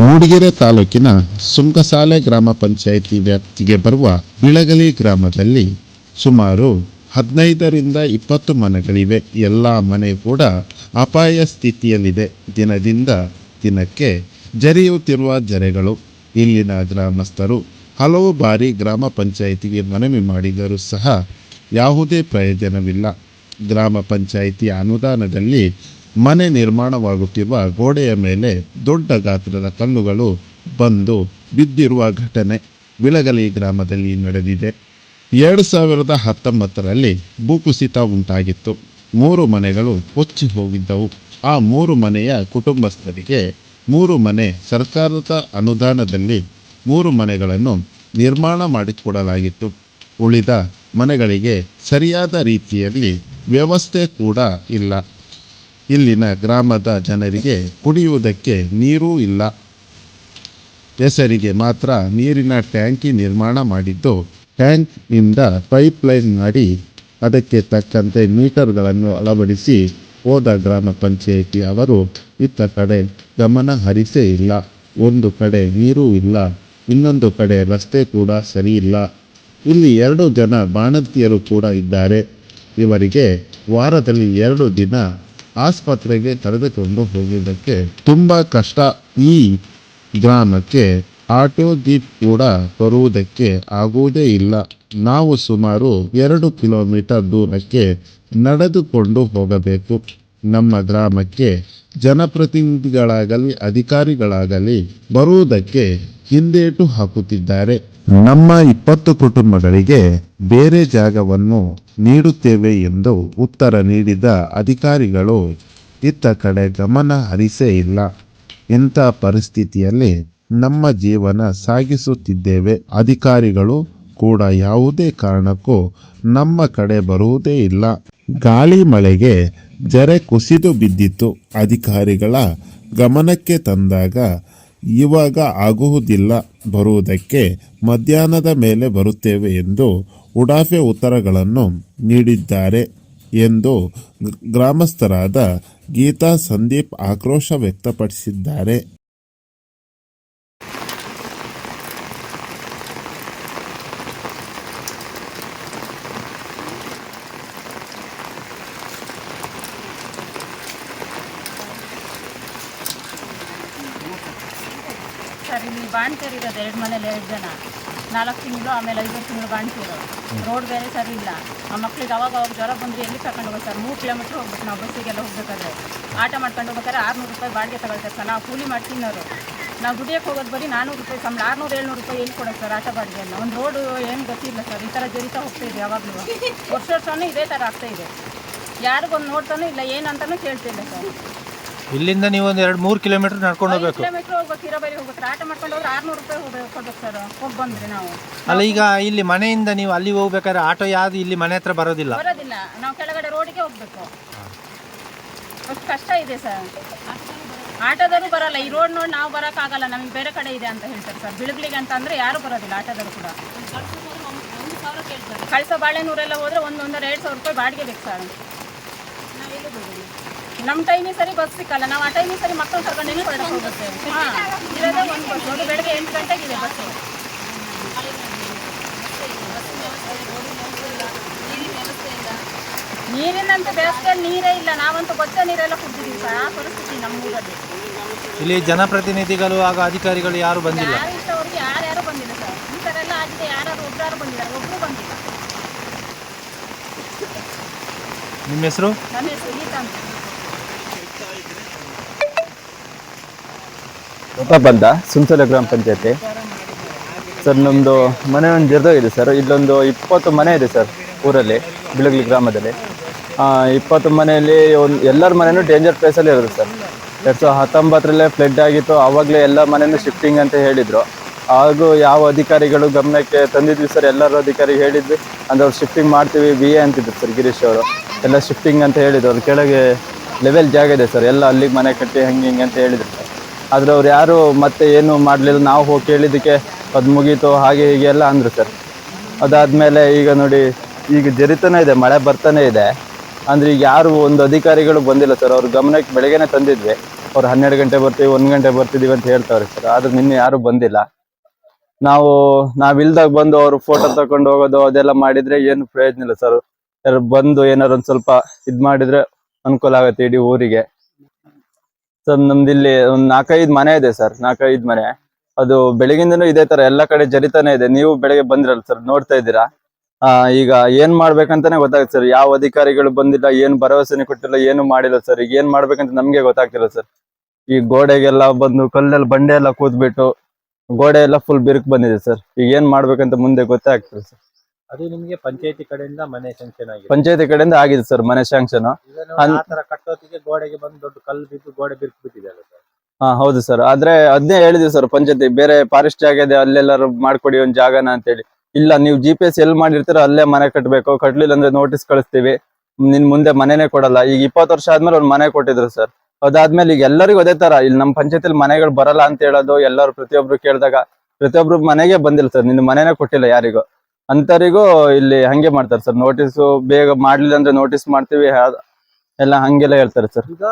ಮೂಡಿಗೆರೆ ತಾಲೂಕಿನ ಸುಂಕಸಾಲೆ ಗ್ರಾಮ ಪಂಚಾಯಿತಿ ವ್ಯಾಪ್ತಿಗೆ ಬರುವ ಬಿಳಗಲಿ ಗ್ರಾಮದಲ್ಲಿ ಸುಮಾರು ಹದಿನೈದರಿಂದ ಇಪ್ಪತ್ತು ಮನೆಗಳಿವೆ. ಎಲ್ಲ ಮನೆ ಕೂಡ ಅಪಾಯ ಸ್ಥಿತಿಯಲ್ಲಿದೆ. ದಿನದಿಂದ ದಿನಕ್ಕೆ ಜರಿಯುತ್ತಿರುವ ಜರೆಗಳು. ಇಲ್ಲಿನ ಗ್ರಾಮಸ್ಥರು ಹಲವು ಬಾರಿ ಗ್ರಾಮ ಪಂಚಾಯಿತಿಗೆ ಮನವಿ ಮಾಡಿದರೂ ಸಹ ಯಾವುದೇ ಪ್ರಯೋಜನವಿಲ್ಲ. ಗ್ರಾಮ ಪಂಚಾಯಿತಿ ಅನುದಾನದಲ್ಲಿ ಮನೆ ನಿರ್ಮಾಣವಾಗುತ್ತಿರುವ ಗೋಡೆಯ ಮೇಲೆ ದೊಡ್ಡ ಗಾತ್ರದ ಕಲ್ಲುಗಳು ಬಂದು ಬಿದ್ದಿರುವ ಘಟನೆ ವಿಳಗಲಿ ಗ್ರಾಮದಲ್ಲಿ ನಡೆದಿದೆ. ಎರಡು ಸಾವಿರದ ಹತ್ತೊಂಬತ್ತರಲ್ಲಿ ಭೂಕುಸಿತ ಉಂಟಾಗಿತ್ತು. ಮೂರು ಮನೆಗಳು ಕೊಚ್ಚಿ ಹೋಗಿದ್ದವು. ಆ ಮೂರು ಮನೆಯ ಕುಟುಂಬಸ್ಥರಿಗೆ ಮೂರು ಮನೆ ಸರ್ಕಾರದ ಅನುದಾನದಲ್ಲಿ ಮೂರು ಮನೆಗಳನ್ನು ನಿರ್ಮಾಣ ಮಾಡಿಕೊಡಲಾಗಿತ್ತು. ಉಳಿದ ಮನೆಗಳಿಗೆ ಸರಿಯಾದ ರೀತಿಯಲ್ಲಿ ವ್ಯವಸ್ಥೆ ಕೂಡ ಇಲ್ಲ. ಇಲ್ಲಿನ ಗ್ರಾಮದ ಜನರಿಗೆ ಕುಡಿಯುವುದಕ್ಕೆ ನೀರೂ ಇಲ್ಲ. ಹೆಸರಿಗೆ ಮಾತ್ರ ನೀರಿನ ಟ್ಯಾಂಕಿ ನಿರ್ಮಾಣ ಮಾಡಿದ್ದು, ಟ್ಯಾಂಕ್ನಿಂದ ಪೈಪ್ ಲೈನ್ ಮಾಡಿ ಅದಕ್ಕೆ ತಕ್ಕಂತೆ ಮೀಟರ್ಗಳನ್ನು ಅಳವಡಿಸಿ ಹೋದ ಗ್ರಾಮ ಪಂಚಾಯಿತಿ ಅವರು, ಇತ್ತ ಕಡೆ ಗಮನ ಹರಿಸೇ ಇಲ್ಲ. ಒಂದು ಕಡೆ ನೀರೂ ಇಲ್ಲ. ಇನ್ನೊಂದು ಕಡೆ ರಸ್ತೆ ಕೂಡ ಸರಿ ಇಲ್ಲ ಇಲ್ಲಿ ಎರಡು ಜನ ಬಾಣಂತಿಯರು ಕೂಡ ಇದ್ದಾರೆ. ಇವರಿಗೆ ವಾರದಲ್ಲಿ ಎರಡು ದಿನ ಆಸ್ಪತ್ರೆಗೆ ಕರೆದುಕೊಂಡು ಹೋಗಿದ್ದಕ್ಕೆ ತುಂಬ ಕಷ್ಟ ಈ ಗ್ರಾಮಕ್ಕೆ ಆಟೋ ಜೀಪ್ ಕೂಡ ಬರುವುದಕ್ಕೆ ಆಗುವುದೇ ಇಲ್ಲ. ನಾವು ಸುಮಾರು ಎರಡು ಕಿಲೋಮೀಟರ್ ದೂರಕ್ಕೆ ನಡೆದುಕೊಂಡು ಹೋಗಬೇಕು. ನಮ್ಮ ಗ್ರಾಮಕ್ಕೆ ಜನಪ್ರತಿನಿಧಿಗಳಾಗಲಿ, ಅಧಿಕಾರಿಗಳಾಗಲಿ ಬರುವುದಕ್ಕೆ ಹಿಂದೇಟು ಹಾಕುತ್ತಿದ್ದಾರೆ. ನಮ್ಮ ಇಪ್ಪತ್ತು ಕುಟುಂಬಗಳಿಗೆ ಬೇರೆ ಜಾಗವನ್ನು ನೀಡುತ್ತೇವೆ ಎಂದು ಉತ್ತರ ನೀಡಿದ ಅಧಿಕಾರಿಗಳು, ಇತ್ತ ಕಡೆ ಗಮನ ಹರಿಸೇ ಇಲ್ಲ. ಇಂಥ ಪರಿಸ್ಥಿತಿಯಲ್ಲಿ ನಮ್ಮ ಜೀವನ ಸಾಗಿಸುತ್ತಿದ್ದೇವೆ. ಅಧಿಕಾರಿಗಳು ಕೂಡ ಯಾವುದೇ ಕಾರಣಕ್ಕೂ ನಮ್ಮ ಕಡೆ ಬರುವುದೇ ಇಲ್ಲ. ಗಾಳಿ ಮಳೆಗೆ ಜರೆ ಕುಸಿದು ಬಿದ್ದಿತ್ತು. ಅಧಿಕಾರಿಗಳ ಗಮನಕ್ಕೆ ತಂದಾಗ ಇವಾಗ ಆಗುವುದಿಲ್ಲ ಬರುವುದಕ್ಕೆ ಮಧ್ಯಾಹ್ನದ ಮೇಲೆ ಬರುತ್ತೇವೆ ಎಂದು ಉಡಾಫೆ ಉತ್ತರಗಳನ್ನು ನೀಡಿದ್ದಾರೆ ಎಂದು ಗ್ರಾಮಸ್ಥರಾದ ಗೀತಾ ಸಂದೀಪ್ ಆಕ್ರೋಶ ವ್ಯಕ್ತಪಡಿಸಿದ್ದಾರೆ ಸರ್ ಇಲ್ಲಿ ಬಾಣ್ತಿಯರು ಇರೋದು ಎರಡು ಮನೇಲಿ ಎರಡು ಜನ. ನಾಲ್ಕು ತಿಂಗಳು, ಆಮೇಲೆ ಐದು ತಿಂಗಳು ಬಾಣ್ತಿರು ರೋಡ್ ಬೇರೆ ಸರಿ ಇಲ್ಲ. ಆ ಮಕ್ಳಿಗೆ ಅವಾಗ ಅವಾಗ ಜ್ವರ ಬಂದರೆ ಎಲ್ಲಿ ಕರ್ಕೊಂಡು ಹೋಗೋದು ಸರ್? ಮೂರು ಕಿಲೋಮೀಟ್ರ್ ಹೋಗ್ಬೇಕು ನಾವು ಬಸ್ಸಿಗೆಲ್ಲ ಹೋಗ್ಬೇಕಾದ್ರೆ. ಆಟ ಮಾಡ್ಕೊಂಡು ಹೋಗ್ಬೇಕಾದ್ರೆ ಆರುನೂರು ರೂಪಾಯಿ ಬಾಡಿಗೆ ತಗೊಳ್ತಾರೆ ಸರ್. ನಾವು ಕೂಲಿ ಮಾಡಿ ತಿನ್ನೋರು. ನಾವು ದುಡಿಯೋಕೆ ಹೋಗೋದು ಬರೀ ನಾನ್ನೂರು ರೂಪಾಯಿ, ಸಂಬಳ ಆರುನೂರು, ಏಳ್ನೂರು ರೂಪಾಯಿ ಎಲ್ಲಿ ಕೊಡೋದು ಸರ್ ಆಟ ಬಾಡಿಗೆಯನ್ನು ಒಂದು ರೋಡು ಏನು ಗೊತ್ತಿಲ್ಲ ಸರ್. ಈ ಥರ ಜರಿತಾ ಹೋಗ್ತಾ ಇದೆ ಯಾವಾಗಲೂ. ವರ್ಷ ವರ್ಷವೂ ಇದೇ ಥರ ಆಗ್ತಾ ಇದೆ. ಯಾರಿಗೊಂದು ನೋಡ್ತಾನೂ ಇಲ್ಲ ಏನಂತಲೂ ಕೇಳ್ತಿಲ್ಲ ಸರ್. ಇಲ್ಲಿಂದ ನೀವು ಒಂದು ಎರಡು ಮೂರು ಕಿಲೋಮೀಟರ್ ನಡ್ಕೊಂಡು ಹೋಗ್ಬೇಕು. ಕಿಲೋಮೀಟರ್ ಹೋಗ್ಬೇಕು ಹಿರಬರಿ ಹೋಗ್ಬೇಕು. ಆಟೋ ಮಾಡ್ಕೊಂಡು ಹೋದ್ರೆ ಆರ್ನೂರು ರೂಪಾಯಿ ಹೋಗ್ಬೇಕು ಕೊಡ್ಬೇಕು ಸರ್. ಹೋಗಿ ಬಂದ್ರಿ ನಾವು. ಅಲ್ಲ ಈಗ ಇಲ್ಲಿ ಮನೆಯಿಂದ ನೀವು ಅಲ್ಲಿ ಹೋಗ್ಬೇಕಾದ್ರೆ ಆಟೋ ಯಾವ್ದು ಇಲ್ಲಿ ಮನೆ ಹತ್ರ ಬರೋದಿಲ್ಲ? ಬರೋದಿಲ್ಲ. ನಾವು ಕೆಳಗಡೆ ರೋಡಿಗೆ ಹೋಗ್ಬೇಕು. ಅಷ್ಟು ಕಷ್ಟ ಇದೆ ಸರ್. ಆಟೋದವರು ಬರಲ್ಲ. ಈ ರೋಡ್ ನೋಡಿ ನಾವು ಬರೋಕ್ಕಾಗಲ್ಲ. ನಮಗೆ ಬೇರೆ ಕಡೆ ಇದೆ ಅಂತ ಹೇಳ್ತಾರೆ ಸರ್. ಬಿಳುಗ್ಲಿಗೆ ಅಂತ ಅಂದ್ರೆ ಯಾರು ಬರೋದಿಲ್ಲ ಆಟೋದವರು ಕೂಡ. ಕಳಿಸೋ ಬಾಳೆನೂರೆಲ್ಲ ಹೋದ್ರೆ ಒಂದೊಂದರ ಎರಡು ಸಾವಿರ ರೂಪಾಯಿ ಬಾಡಿಗೆ ಬೇಕು ಸರ್. ನಮ್ಮ ಟೈಮಿಗೆ ಸರಿ ಬಸ್ ಸಿಕ್ಕಲ್ಲ. ನಾವು ಆ ಟೈಮಿಗೆ ಸರಿ ಮಕ್ಕಳು ಕರ್ಕೊಂಡು ಹಾಂ ಇರೋದೇ ಒಂದು ಬಸ್ ಅದು ಬೆಳಗ್ಗೆ ಎಂಟು ಗಂಟೆಗಿದೆ ಬಸ್ಸು ನೀರಿನಂತ ಬೇಸಿಗೆಯಲ್ಲಿ ನೀರೇ ಇಲ್ಲ. ನಾವಂತೂ ಗೊತ್ತ ನೀರೆಲ್ಲ ಕುಡಿದಿದ್ದೀವಿ. ಸರ್ ಆ ಪರಿಸ್ಥಿತಿ ನಮ್ಮೂರಲ್ಲಿ. ಇಲ್ಲಿ ಜನಪ್ರತಿನಿಧಿಗಳು ಹಾಗೂ ಅಧಿಕಾರಿಗಳು ಯಾರು ಬಂದಿಲ್ಲ? ಯಾರು ಇಷ್ಟವರೆಗೆ ಯಾರ್ಯಾರು ಬಂದಿಲ್ಲ ಸರ್? ಈ ಥರ ಎಲ್ಲ ಆಗಿದೆ. ಯಾರು ಒಬ್ಬರು ಬಂದಿದ್ದಾರೆ ಒಬ್ಬರು ಬಂದಿಲ್ಲ. ನಿಮ್ಮ ಹೆಸರು? ನನ್ನ ಹೆಸರು ಗೀತಾ ಅಂತ. ಬಂದ ಸುಂಸಲ ಗ್ರಾಮ ಪಂಚಾಯತಿ. ಸರ್ ನಮ್ಮದು ಮನೆ ಒಂದು ಜರ್ದೋಗಿದೆ ಸರ್. ಇಲ್ಲೊಂದು ಇಪ್ಪತ್ತು ಮನೆ ಇದೆ ಸರ್ ಊರಲ್ಲಿ, ಬಿಳಗ್ಲಿ ಗ್ರಾಮದಲ್ಲಿ. ಇಪ್ಪತ್ತು ಮನೆಯಲ್ಲಿ ಒಂದು, ಎಲ್ಲರ ಮನೆಯೂ ಡೇಂಜರ್ ಪ್ಲೇಸಲ್ಲಿ ಇರೋದು ಸರ್. ಎರಡು ಸಾವಿರದ ಹತ್ತೊಂಬತ್ತರಲ್ಲೇ ಫ್ಲಡ್ ಆಗಿತ್ತು ಆವಾಗಲೇ ಎಲ್ಲ ಮನೆಯೂ ಶಿಫ್ಟಿಂಗ್ ಅಂತ ಹೇಳಿದರು. ಹಾಗೂ ಯಾವ ಅಧಿಕಾರಿಗಳು ಗಮನಕ್ಕೆ ತಂದಿದ್ವಿ ಸರ್, ಎಲ್ಲರೂ ಅಧಿಕಾರಿ ಹೇಳಿದ್ವಿ. ಅಂದರೆ ಅವ್ರು ಶಿಫ್ಟಿಂಗ್ ಮಾಡ್ತೀವಿ, ಬಿ ಎ ಅಂತಿದ್ರು ಸರ್, ಗಿರೀಶ್ ಅವರು. ಎಲ್ಲ ಶಿಫ್ಟಿಂಗ್ ಅಂತ ಹೇಳಿದ್ರು. ಅವ್ರ ಕೆಳಗೆ ಲೆವೆಲ್ ಜಾಗ ಇದೆ ಸರ್. ಎಲ್ಲ ಅಲ್ಲಿಗೆ ಮನೆ ಕಟ್ಟಿ, ಹಂಗೆ ಹಿಂಗೆ ಅಂತ ಹೇಳಿದ್ರು. ಆದ್ರೆ ಅವ್ರು ಯಾರು ಮತ್ತೆ ಏನು ಮಾಡಲಿಲ್ಲ, ನಾವು ಹೋಗಿ ಕೇಳಿದ್ದಕ್ಕೆ ಅದು ಮುಗೀತು, ಹಾಗೆ ಹೀಗೆ ಎಲ್ಲ ಅಂದರು ಸರ್. ಅದಾದಮೇಲೆ ಈಗ ನೋಡಿ, ಈಗ ಜರಿತಾನೇ ಇದೆ, ಮಳೆ ಬರ್ತಾನೆ ಇದೆ. ಅಂದರೆ ಈಗ ಯಾರು ಒಂದು ಅಧಿಕಾರಿಗಳು ಬಂದಿಲ್ಲ ಸರ್, ಅವ್ರ ಗಮನಕ್ಕೆ ಬೆಳಗ್ಗೆನೆ ತಂದಿದ್ವಿ. ಅವ್ರು ಹನ್ನೆರಡು ಗಂಟೆ ಬರ್ತೀವಿ, ಒಂದು ಗಂಟೆ ಬರ್ತಿದ್ದೀವಿ ಅಂತ ಹೇಳ್ತಾವ್ರೆ ಸರ್. ಆದ್ರೆ ನಿನ್ನೆ ಯಾರು ಬಂದಿಲ್ಲ. ನಾವು, ನಾವಿಲ್ದಾಗ ಬಂದು ಅವರು ಫೋಟೋ ತಕೊಂಡು ಹೋಗೋದು, ಅದೆಲ್ಲ ಮಾಡಿದ್ರೆ ಏನು ಪ್ರಯೋಜನ ಇಲ್ಲ ಸರ್. ಯಾರು ಬಂದು ಏನಾರು ಒಂದ್ ಸ್ವಲ್ಪ ಇದ್ ಮಾಡಿದ್ರೆ ಅನುಕೂಲ ಆಗತ್ತೆ ಇಡೀ ಊರಿಗೆ. ಸರ್, ನಮ್ದು ಇಲ್ಲಿ ಒಂದ್ ನಾಲ್ಕೈದು ಮನೆ ಇದೆ ಸರ್, ನಾಲ್ಕೈದು ಮನೆ. ಅದು ಬೆಳಗಿಂದನೂ ಇದೇ ತರ ಎಲ್ಲ ಕಡೆ ಜರಿತಾನೆ ಇದೆ. ನೀವು ಬೆಳಗ್ಗೆ ಬಂದಿರಲ್ಲ ಸರ್, ನೋಡ್ತಾ ಇದ್ದೀರಾ? ಆ, ಈಗ ಏನ್ ಮಾಡ್ಬೇಕಂತಾನೆ ಗೊತ್ತಾಗುತ್ತೆ ಸರ್. ಯಾವ ಅಧಿಕಾರಿಗಳು ಬಂದಿಲ್ಲ, ಏನು ಭರವಸೆನೆ ಕೊಟ್ಟಿಲ್ಲ, ಏನು ಮಾಡಿಲ್ಲ ಸರ್. ಈಗ ಏನ್ ಮಾಡ್ಬೇಕಂತ ನಮ್ಗೆ ಗೊತ್ತಾಗ್ತಿಲ್ಲ ಸರ್. ಈ ಗೋಡೆಗೆಲ್ಲ ಬಂದು ಕಲ್ಲಲ್ಲಿ ಬಂಡೆ ಎಲ್ಲ ಕೂತ್ಬಿಟ್ಟು ಗೋಡೆ ಎಲ್ಲ ಫುಲ್ ಬಿರುಕು ಬಂದಿದೆ ಸರ್. ಈಗ ಏನ್ ಮಾಡ್ಬೇಕಂತ ಮುಂದೆ ಗೊತ್ತೇ ಆಗ್ತಿಲ್ಲ ಸರ್. ಅದು ನಿಮ್ಗೆ ಪಂಚಾಯತಿ ಕಡೆಯಿಂದ ಮನೆ ಸ್ಯಾಂಕ್ಷನ್ ಆಗಿದೆ. ಪಂಚಾಯತಿ ಕಡೆಯಿಂದ ಆಗಿದೆ ಸರ್ ಮನೆ ಸ್ಯಾಂಕ್ಷನ್ ಈಗ ನೋಡಿ ಅನ್- ಆ ತರ ಕಟ್ಟೋತಿಗೆ ಗೋಡೆಗೆ ಬಂದು ದೊಡ್ಡ ಕಲ್ಲು ಬಿದ್ದು ಗೋಡೆ ಬಿರ್ಕು ಬಿದ್ದಿದೆ ಅಲ್ಲ ಸರ್. ಹಾ ಹೌದು ಸರ್. ಆದ್ರೆ ಅದನ್ನೇ ಹೇಳಿದ್ವಿ ಸರ್ ಪಂಚಾಯತಿ ಬೇರೆ ಫಾರೆಸ್ಟ್ ಜಾಗ ಇದೆ ಅಲ್ಲೆಲ್ಲಾರು ಮಾಡ್ಕೊಡಿ ಒಂದ್ ಜಾಗನ ಅಂತೇಳಿ. ಇಲ್ಲ ನೀವು ಜಿ ಪಿ ಎಸ್ ಎಲ್ಲಿ ಮಾಡಿರ್ತೀರೋ ಅಲ್ಲೇ ಮನೆ ಕಟ್ಟಬೇಕು ಕಟ್ಲಿಲ್ಲ ಅಂದ್ರೆ ನೋಟಿಸ್ ಕಳಿಸ್ತೀವಿ. ನಿನ್ ಮುಂದೆ ಮನೆನೇ ಕೊಡಲ್ಲ. ಈಗ ಇಪ್ಪತ್ತು ವರ್ಷ ಆದ್ಮೇಲೆ ಒಂದ್ ಮನೆ ಕೊಟ್ಟಿದ್ರು ಸರ್. ಅದಾದ್ಮೇಲೆ ಈಗ ಎಲ್ಲರಿಗೂ ಅದೇ ತರ. ಇಲ್ಲಿ ನಮ್ಮ ಪಂಚಾಯತಿಲಿ ಮನೆಗಳು ಬರಲ್ಲ ಅಂತ ಹೇಳೋದು ಎಲ್ಲರೂ ಪ್ರತಿಯೊಬ್ರು ಕೇಳಿದಾಗ ಪ್ರತಿಯೊಬ್ರು ಮನೆಗೆ ಬಂದಿಲ್ಲ ಸರ್. ನಿನ್ನ ಮನೆನೇ ಕೊಟ್ಟಿಲ್ಲ ಯಾರಿಗೂ. ಅಂತರಿಗೂ ಇಲ್ಲಿ ಹಂಗೆ ಮಾಡ್ತಾರೆ ಸರ್. ನೋಟಿಸ್ ಬೇಗ ಮಾಡ್ಲಿಲ್ಲ ಅಂದ್ರೆ ನೋಟಿಸ್ ಮಾಡ್ತೀವಿ ಹಾ- ಎಲ್ಲ ಹಂಗೆಲ್ಲ ಹೇಳ್ತಾರೆ ಸರ್. ಈಗ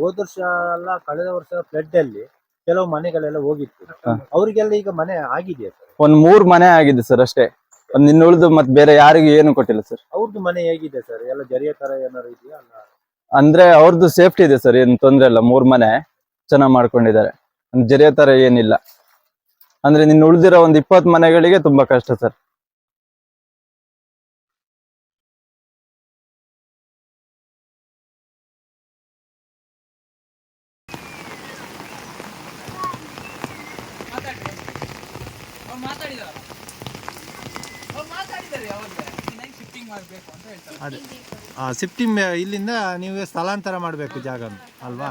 ಹೋದ ವರ್ಷ ಅಲ್ಲ ಕಳೆದ ವರ್ಷ ಫ್ಲಡ್ ಅಲ್ಲಿ ಕೆಲವು ಮನೆಗಳೆಲ್ಲ ಹೋಗಿತ್ತು. ಹಾ. ಅವರಿಗೆಲ್ಲ ಈಗ ಮನೆ ಆಗಿದೆಯಾ ಸರ್. ಒಂದ್ ಮೂರ್ ಮನೆ ಆಗಿದೆ ಸರ್ ಅಷ್ಟೇ. ಒಂದ್ ಇನ್ನು ಉಳಿದು ಮತ್ತೆ ಬೇರೆ ಯಾರಿಗೂ ಏನು ಕೊಟ್ಟಿಲ್ಲ ಸರ್. ಅವ್ರದ್ದು ಮನೆ ಹೇಗಿದೆ ಸರ್? ಎಲ್ಲ ಜರಿಯ ತರ ಏನಾರು ಇದೆಯಾ ಅಲ್ಲ? ಅಂದ್ರೆ ಅವ್ರದ್ದು ಸೇಫ್ಟಿ ಇದೆ ಸರ್ ಏನ್ ತೊಂದ್ರೆ ಇಲ್ಲ. ಮೂರ್ ಮನೆ ಚೆನ್ನಾಗ್ ಮಾಡ್ಕೊಂಡಿದ್ದಾರೆ. ಒಂದ್ ಜರಿಯೋ ತರ ಏನಿಲ್ಲ. ಅಂದ್ರೆ ನಿನ್ನ ಉಳಿದಿರೋ ಒಂದು ಇಪ್ಪತ್ ಮನೆಗಳಿಗೆ ತುಂಬಾ ಕಷ್ಟ ಸರ್. ಅದೇ ಶಿಫ್ಟಿಂಗ್ ಇಲ್ಲಿಂದ ನೀವು ಸ್ಥಳಾಂತರ ಮಾಡಬೇಕು ಜಾಗ ಅಲ್ವಾ?